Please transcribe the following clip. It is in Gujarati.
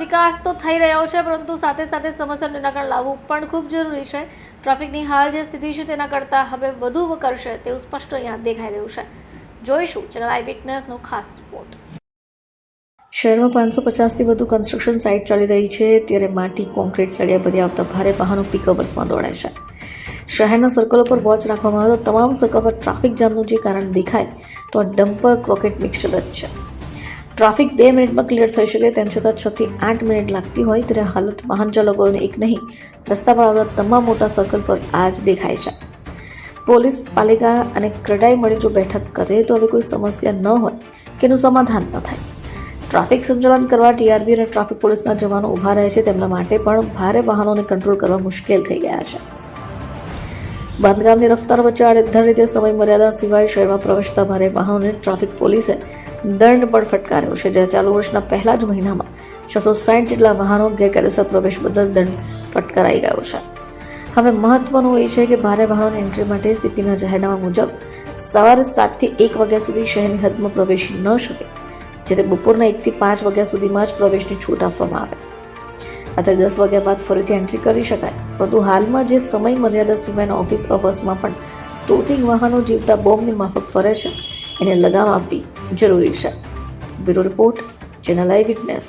વિકાસ તો થઈ રહ્યો છે, પરંતુ સાથે સાથે સમસ્યાનું નિરાકરણ લાવવું પણ ખૂબ જરૂરી છે. ટ્રાફિકની હાલ જે સ્થિતિ છે, તેના કરતાં હવે વધુ કરશે તેવું સ્પષ્ટ અહીંયા દેખાઈ રહ્યું છે. જોઈશું ચેનલ આઈ વિટનેસનો ખાસ રિપોર્ટ. શહેરમાં પાંચસો પચાસથી વધુ કન્સ્ટ્રક્શન સાઇટ ચાલી રહી છે, ત્યારે માટી કોન્ક્રીટ સળિયા ભરી આવતા ભારે વાહનો પિકઅપર્સમાં દોડે છે. શહેરના સર્કલો પર વોચ રાખવામાં આવે તો તમામ સર્કલ પર ટ્રાફિક જામનું જે કારણ દેખાય, તો ડમ્પર ક્રોકેટ મિક્સર જ છે. ટ્રાફિક બે મિનિટમાં ક્લિયર થઈ શકે તેમ છતાં છ થી આઠ મિનિટ લાગતી હોય ત્યારે હાલત વાહન ચાલકોને એક નહીં, રસ્તા પર આવતા તમામ મોટા સર્કલ પર આ જ દેખાય છે. પોલીસ, પાલિકા અને ક્રડાઈ મળી જો બેઠક કરે તો હવે કોઈ સમસ્યા ન હોય કે એનું સમાધાન ન થાય. ટ્રાફિક સંચાલન કરવા ટીઆરબી અને ટ્રાફિક પોલીસના જવાનો ઊભા રહે છે તેમના માટે પણ ભારે વાહનોને કંટ્રોલ કરવા મુશ્કેલ થઈ ગયા છે. બાંધકામની રફતાર વચ્ચે આડેધડ રીતે સમય મર્યાદા સિવાય શહેરમાં પ્રવેશતા ભારે વાહનોને ટ્રાફિક પોલીસે દંડ પણ ફટકાર્યો છે, જે ચાલુ વર્ષના પહેલા જ મહિનામાં છસો સાઠ જેટલા વાહનો ગેરકાયદેસર પ્રવેશ બદલ દંડ ફટકારાઈ ગયો છે. હવે મહત્વનું એ છે કે ભારે વાહનોની એન્ટ્રી માટે સીપીના જાહેરનામા મુજબ સવારે સાતથી એક વાગ્યા સુધી શહેરની હદમાં પ્રવેશી ન શકે, જ્યારે બપોરના એકથી પાંચ વાગ્યા સુધીમાં જ પ્રવેશની છૂટ આપવામાં આવે. અત્યારે દસ વાગ્યા બાદ ફરીથી એન્ટ્રી કરી શકાય, પરંતુ હાલમાં જે સમય મર્યાદા સિવાયના ઓફિસ અવર્સમાં પણ તોતિંગ વાહનો જીવતા બોમ્બની માફક ફરે છે. એને લગામ આપવી જરૂરી છે. Bureau report channel I witness.